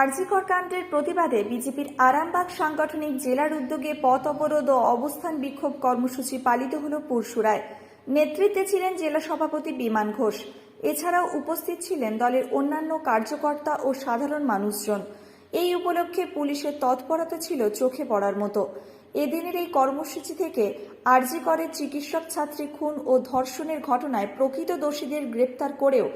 আরজিকর কাণ্ডের প্রতিবাদে বিজেপির আরামবাগ সাংগঠনিক জেলার উদ্যোগে পথ অবরোধ ও অবস্থান বিক্ষোভ কর্মসূচি পালিত হল পরশুরায়। নেতৃত্বে ছিলেন জেলা সভাপতি বিমান ঘোষ। এছাড়াও উপস্থিত ছিলেন দলের অন্যান্য কার্যকর্তা ও সাধারণ মানুষজন। এই উপলক্ষে পুলিশের তৎপরতা ছিল চোখে পড়ার মতো। এদিনের এই কর্মসূচি থেকে আরজি করের চিকিৎসক ছাত্রী খুন ও ধর্ষণের ঘটনায় প্রকৃত দোষীদের গ্রেপ্তার করেও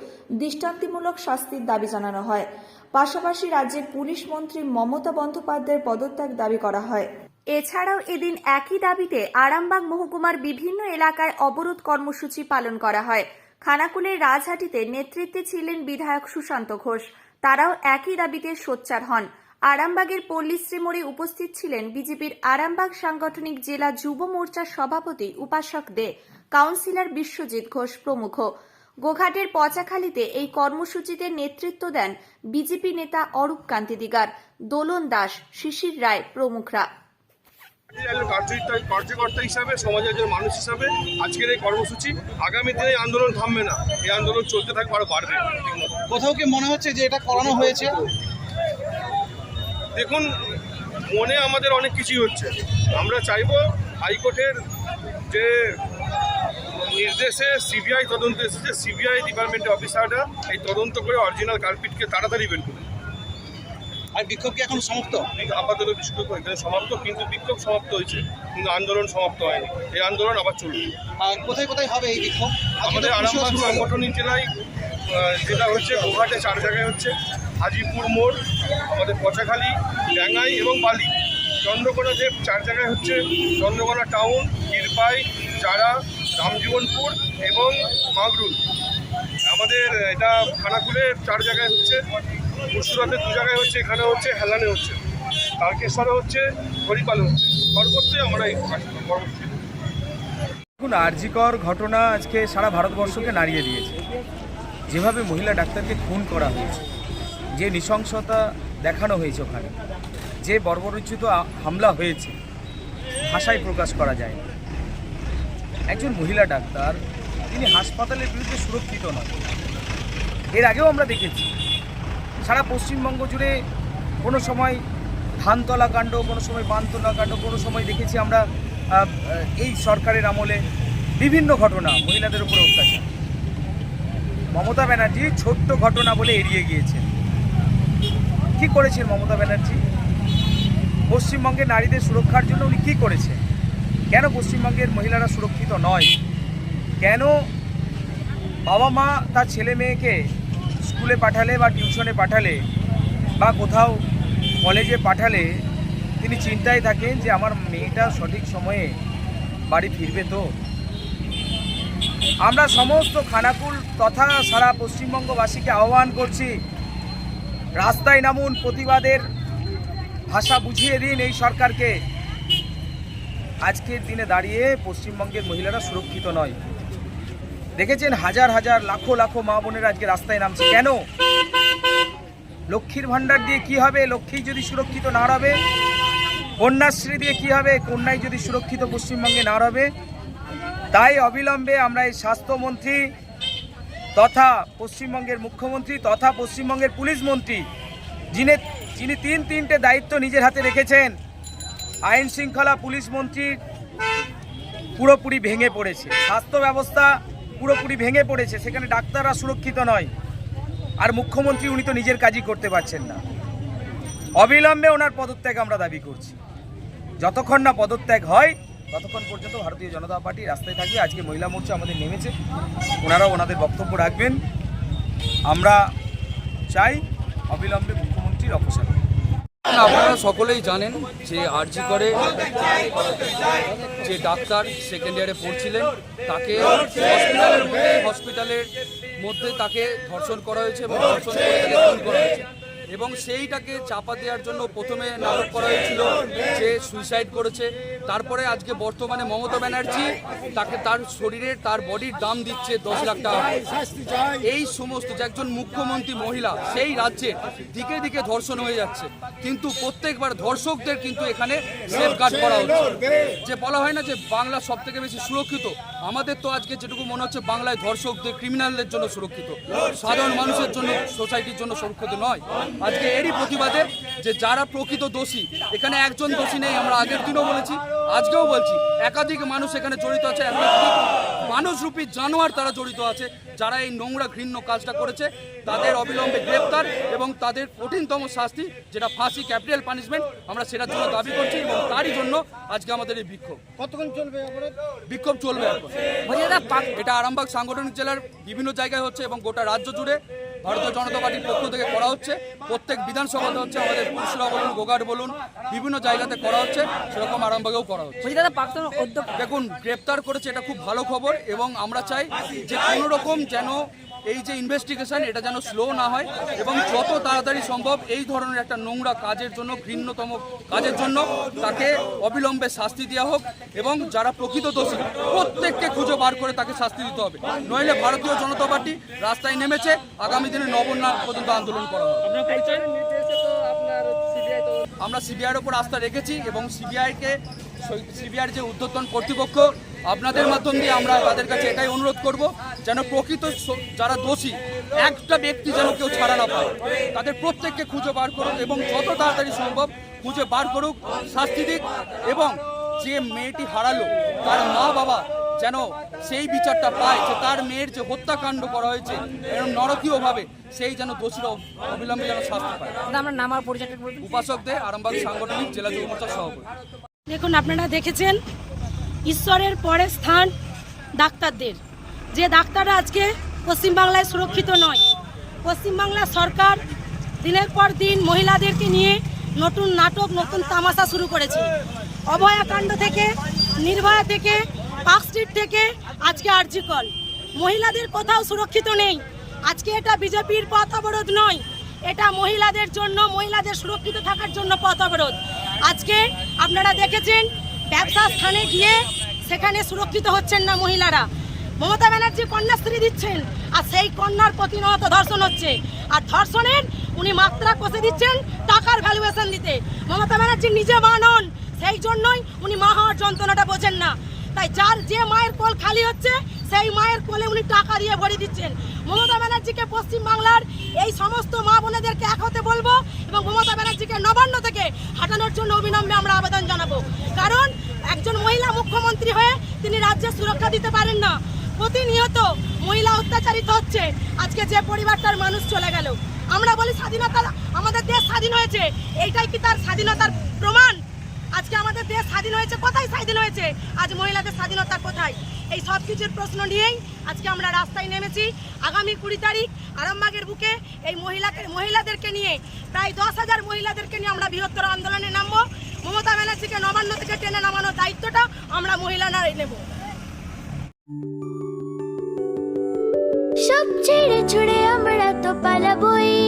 দৃষ্টান্তিমূলক শাস্তির দাবি জানানো হয়। পাশাপাশি রাজ্যের পুলিশ মন্ত্রী মমতা বন্দ্যোপাধ্যায়ের পদত্যাগ দাবি করা হয়। এছাড়াও এদিন একই দাবিতে আরামবাগ মহকুমার বিভিন্ন এলাকায় অবরোধ কর্মসূচি পালন করা হয়। খানাকুলের রাজহাটিতে নেতৃত্বে ছিলেন বিধায়ক সুশান্ত ঘোষ। তারাও একই দাবিতে সোচ্চার হন। আরামবাগের পল্লীশ্রী মোড়ে উপস্থিত ছিলেন বিজেপির আরামবাগ সাংগঠনিক জেলা যুব মোর্চার সভাপতি উপাসক দে। কাউন্সিলর বিশ্বজিৎ ঘোষ প্রমুখ। গোঘাটের পচাখালীতে এই কর্মসূচিতে নেতৃত্ব দেন বিজেপি নেতা অরূপ কান্তি দিগার দোলন দাস শিশির রায় প্রমুখরা। কার্যকর্তা হিসাবে সমাজের একজন মানুষ হিসাবে আজকের এই কর্মসূচি আগামী দিনে আন্দোলন থামবে না। এই আন্দোলন চলতে থাকবে আরও বাড়বে। কোথাও কি মনে হচ্ছে যে এটা করানো হয়েছে? দেখুন মনে আমাদের অনেক কিছুই হচ্ছে। আমরা চাইব হাইকোর্টের যে নির্দেশে সিবিআই তদন্ত এসেছে। সিবিআই ডিপার্টমেন্টের অফিসাররা এই তদন্ত করে অরিজিনাল কালপিটকে তাড়াতাড়ি বের করে আর বিক্ষোভ কি এখন সমাপ্ত? আপাতত বিক্ষোভ এখানে সমাপ্ত কিন্তু বিক্ষোভ সমাপ্ত হয়েছে। কিন্তু আন্দোলন সমাপ্ত হয়নি। এই আন্দোলন আবার চলবে। কোথায় কোথায় হবে এই বিক্ষোভ? আমাদের আরামবাগ সাংগঠনিক জেলায় যেটা হচ্ছে গোঘাটে চার জায়গায় হচ্ছে। হাজিপুর মোড় আমাদের পচাখালী ডাঙ্গাই এবং বালি। চন্দ্রকোনা যে চার জায়গায় হচ্ছে। চন্দ্রকোনা টাউন ক্ষীরপাই চারা রামজীবনপুর এবং মাগরুল আমাদের এটা খানাকুলে চার জায়গায় হচ্ছে মুর্শিদাবাদে দু জায়গায় হচ্ছে, এখানে হচ্ছে, হেলানে হচ্ছে, তারকেশ্বরে হচ্ছে, হরিপালে হচ্ছে। সর্বত্রই আমরা এই দেখুন, আরজিকর ঘটনা আজকে সারা ভারতবর্ষকে নাড়িয়ে দিয়েছে। যেভাবে মহিলা ডাক্তারকে খুন করা হয়েছে, যে নৃশংসতা দেখানো হয়েছে ওখানে, যে বর্বরোচিত হামলা হয়েছে, ভাষায় প্রকাশ করা যায় একজন মহিলা ডাক্তার, তিনি হাসপাতালের বিরুদ্ধে সুরক্ষিত নয় এর আগেও আমরা দেখেছি, সারা পশ্চিমবঙ্গ জুড়ে কোনো সময় ধানতলা কাণ্ড, কোনো সময় বানতলা কাণ্ড, কোনো সময় দেখেছি আমরা এই সরকারের আমলে বিভিন্ন ঘটনা, মহিলাদের উপর অত্যাচার। মমতা ব্যানার্জি ছোট্ট ঘটনা বলে এড়িয়ে গিয়েছেন। কি করেছেন মমতা ব্যানার্জি? পশ্চিমবঙ্গে নারীদের সুরক্ষার জন্য উনি কী করেছেন? কেন পশ্চিমবঙ্গের মহিলারা সুরক্ষিত নয়? কেন বাবা মা তার ছেলে মেয়েকে স্কুলে পাঠালে বা টিউশনে পাঠালে বা কোথাও কলেজে পাঠালে তিনি চিন্তায় থাকেন যে আমার মেয়েটা সঠিক সময়ে বাড়ি ফিরবে তো? আমরা সমস্ত খানাকুল তথা সারা পশ্চিমবঙ্গবাসীকে আহ্বান করছি, রাস্তায় নামুন, প্রতিবাদের ভাষা বুঝিয়ে দিন এই সরকারকে। আজকের দিনে দাঁড়িয়ে পশ্চিমবঙ্গের মহিলারা সুরক্ষিত নয়। দেখেছেন হাজার হাজার, লাখো লাখো মা বোনেরা আজকে রাস্তায় নামছে। কেন? লক্ষ্মীর ভাণ্ডার দিয়ে কি হবে? লক্ষ্মী যদি সুরক্ষিত না হবে কন্যাশ্রী দিয়ে কি হবে? কন্যাই যদি সুরক্ষিত পশ্চিমবঙ্গে না হবে তাই অবিলম্বে আমরা এই স্বাস্থ্যমন্ত্রী তথা পশ্চিমবঙ্গের মুখ্যমন্ত্রী তথা পশ্চিমবঙ্গের পুলিশ মন্ত্রী, যিনি যিনি তিন তিনটে দায়িত্ব নিজের হাতে রেখেছেন আইন শৃঙ্খলা পুলিশ মন্ত্রীর পুরোপুরি ভেঙে পড়েছে। স্বাস্থ্য ব্যবস্থা পুরোপুরি ভেঙে পড়েছে, সেখানে ডাক্তাররা সুরক্ষিত নয়। আর মুখ্যমন্ত্রী উনি তো নিজের কাজই করতে পারছেন না। অবিলম্বে ওনার পদত্যাগ আমরা দাবি করছি। যতক্ষণ না পদত্যাগ হয়, ততক্ষণ পর্যন্ত ভারতীয় জনতা পার্টি রাস্তায় থাকবে। আজকে মহিলা মোর্চা আমাদের নেমেছে। ওনারাও ওনাদের বক্তব্য রাখবেন। আমরা চাই অবিলম্বে মুখ্যমন্ত্রীর অপসারণ। আপনারা সকলেই জানেন যে আরজি করে যে ডাক্তার সেকেন্ড ইয়ারে পড়ছিলেন, তাকে হসপিটালের মধ্যে হসপিটালের মধ্যে তাকে ধর্ষণ করা হয়েছে এবং ধর্ষণ করে তাকে খুন করা হয়েছে। এবং সেইটাকে চাপা দেওয়ার জন্য প্রথমে নাটক করা হয়েছিল যে সুইসাইড করেছে। তারপরে আজকে বর্তমানে মমতা ব্যানার্জি তাকে তার শরীরের তার বডির দাম দিচ্ছে দশ লাখ টাকা। এই সমস্ত যে একজন মুখ্যমন্ত্রী মহিলা, সেই রাজ্যে দিকে দিকে ধর্ষণ হয়ে যাচ্ছে। কিন্তু প্রত্যেকবার ধর্ষকদের কিন্তু এখানে সেফগার্ড করা হচ্ছে। যে বলা হয় না যে বাংলা সব থেকে বেশি সুরক্ষিত, আমাদের তো আজকে যেটুকু মনে হচ্ছে বাংলায় ধর্ষকদের ক্রিমিনালদের জন্য সুরক্ষিত। সাধারণ মানুষের জন্য সোসাইটির জন্য সুরক্ষিত নয়। আজকে এরই প্রতিবাদে যে যারা প্রকৃত দোষী, এখানে একজন দোষী নেই, আমরা আগের দিনও বলেছি। আজকেও বলছি একাধিক মানুষ এখানে জড়িত আছে মানুষরূপী জানোয়ার তারা জড়িত আছে যারা এই নোংরা ঘৃণ্য কাজটা করেছে। তাদের অবিলম্বে গ্রেপ্তার এবং তাদের কঠিনতম শাস্তি যেটা ফাঁসি ক্যাপিটাল পানিশমেন্ট আমরা সেটার জন্য দাবি করছি এবং তারই জন্য আজকে আমাদের এই বিক্ষোভ। কতক্ষণ চলবে বিক্ষোভ চলবে এখন। এটা আরামবাগ সাংগঠনিক জেলার বিভিন্ন জায়গায় হচ্ছে এবং গোটা রাজ্য জুড়ে ভারতীয় জনতা পার্টির পক্ষ থেকে করা হচ্ছে। প্রত্যেক বিধানসভাতে হচ্ছে আমাদের পুরুষরা বলুন গোগাট বলুন বিভিন্ন জায়গাতে করা হচ্ছে সেরকম আরামবাগেও করা হচ্ছে। দেখুন গ্রেপ্তার করেছে এটা খুব ভালো খবর এবং আমরা চাই যে কোনো রকম যেন এই যে ইনভেস্টিগেশন এটা যেন স্লো না হয় এবং যত তাড়াতাড়ি সম্ভব এই ধরনের একটা নোংরা কাজের জন্য ঘৃণ্যতম কাজের জন্য তাকে অবিলম্বে শাস্তি দেওয়া হোক এবং যারা প্রকৃত দোষী প্রত্যেককে খুঁজে বার করে তাকে শাস্তি দিতে হবে। নইলে ভারতীয় জনতা পার্টি রাস্তায় নেমেছে আগামী দিনে নবন্যা পর্যন্ত আন্দোলন করা হবে। আমরা সিবিআইয়ের ওপর আস্থা রেখেছি এবং সিবিআইকে সিবিআইয়ের যে উদ্যোতন কর্তৃপক্ষ আপনাদের মাধ্যম দিয়ে আমরা তাদের কাছে এটাই অনুরোধ করব যেন প্রকৃত যারা দোষী একটা ব্যক্তি যেন কেউ ছাড়া না পায়। তাদের প্রত্যেককে খুঁজে বার করুক এবং যত তাড়াতাড়ি সম্ভব খুঁজে বার করুক শাস্তি দিক এবং যে মেয়েটি হারালো তার মা বাবা যেন সেই বিচারটা পায় যে তার মেয়ের যে হত্যাকাণ্ড করা হয়েছে এরকম নরকীয়ভাবে সেই যেন দোষীরা অবিলম্বে যেন শাস্তি পায়। আমরা নাম আর পরিচয়টা বলবেন? উপাসক দে আরামবাগ সাংগঠনিক জেলা যুব মোর্চার সভাপতি। দেখুন আপনারা দেখেছেন ঈশ্বরের পরে স্থান ডাক্তারদের। যে ডাক্তাররা আজকে পশ্চিমবাংলায় সুরক্ষিত নয়। পশ্চিমবাংলা সরকার দিনের পর দিন মহিলাদেরকে নিয়ে নতুন নাটক, নতুন তামাশা শুরু করেছে। অভয়াকাণ্ড থেকে, নির্ভয়া থেকে, পার্ক স্ট্রিট থেকে আজকে আরজিকল মহিলাদের কোথাও সুরক্ষিত নেই। আজকে এটা বিজেপির পথ অবরোধ নয়। এটা মহিলাদের জন্য, মহিলাদের সুরক্ষিত থাকার জন্য পথ অবরোধ। আজকে আপনারা দেখেছেন ব্যবসা স্থানে গিয়ে সেখানে সুরক্ষিত হচ্ছেন না মহিলারা। মমতা ব্যানার্জি কন্যাশ্রী দিচ্ছেন, আর সেই কন্যার প্রতিনিয়ত ধর্ষণ হচ্ছে। আর ধর্ষণের উনি মাত্রা কষে দিচ্ছেন টাকার ভ্যালুয়েশন দিতে। মমতা ব্যানার্জি নিজে মা নন, সেই জন্যই উনি মা হওয়ার যন্ত্রণাটা বোঝেন না। তাই যার যে মায়ের কোল খালি হচ্ছে, সেই মায়ের কোলে উনি টাকা দিয়ে ভরে দিচ্ছেন। মমতা ব্যানার্জিকে পশ্চিমবাংলার এই সমস্ত মা বোনেদেরকে এক হতে বলব এবং মমতা ব্যানার্জিকে নবান্ন থেকে হাঁটানোর জন্য অবিলম্বে আমরা আবেদন জানাব। একজন মহিলা মুখ্যমন্ত্রী হয়ে তিনি রাজ্যের সুরক্ষা দিতে পারেন না। প্রতিনিয়ত মহিলা অত্যাচারিত হচ্ছে। আজকে যে পরিবারটার মানুষ চলে গেল। আমরা বলি স্বাধীনতা আমাদের দেশ স্বাধীন হয়েছে। এইটাই কি তার স্বাধীনতার প্রমাণ? আজকে আমাদের দেশ স্বাধীন হয়েছে। কোথায় স্বাধীন হয়েছে? আজ মহিলাদের স্বাধীনতা কোথায়? এই সব কিছুর প্রশ্ন নিয়েই আজকে আমরা রাস্তায় নেমেছি। আগামী কুড়ি তারিখ আরামবাগের বুকে এই মহিলাকে মহিলাদেরকে নিয়ে প্রায় দশ হাজার মহিলাদেরকে নিয়ে আমরা বৃহত্তর আন্দোলনে নামবো। মমতা ব্যানার্জিকে নবান্ন থেকে টেনে নামানোর দায়িত্বটা আমরা মহিলা নারী নেব। সব ছেড়ে ছুড়ে আমরা তো পালাবই।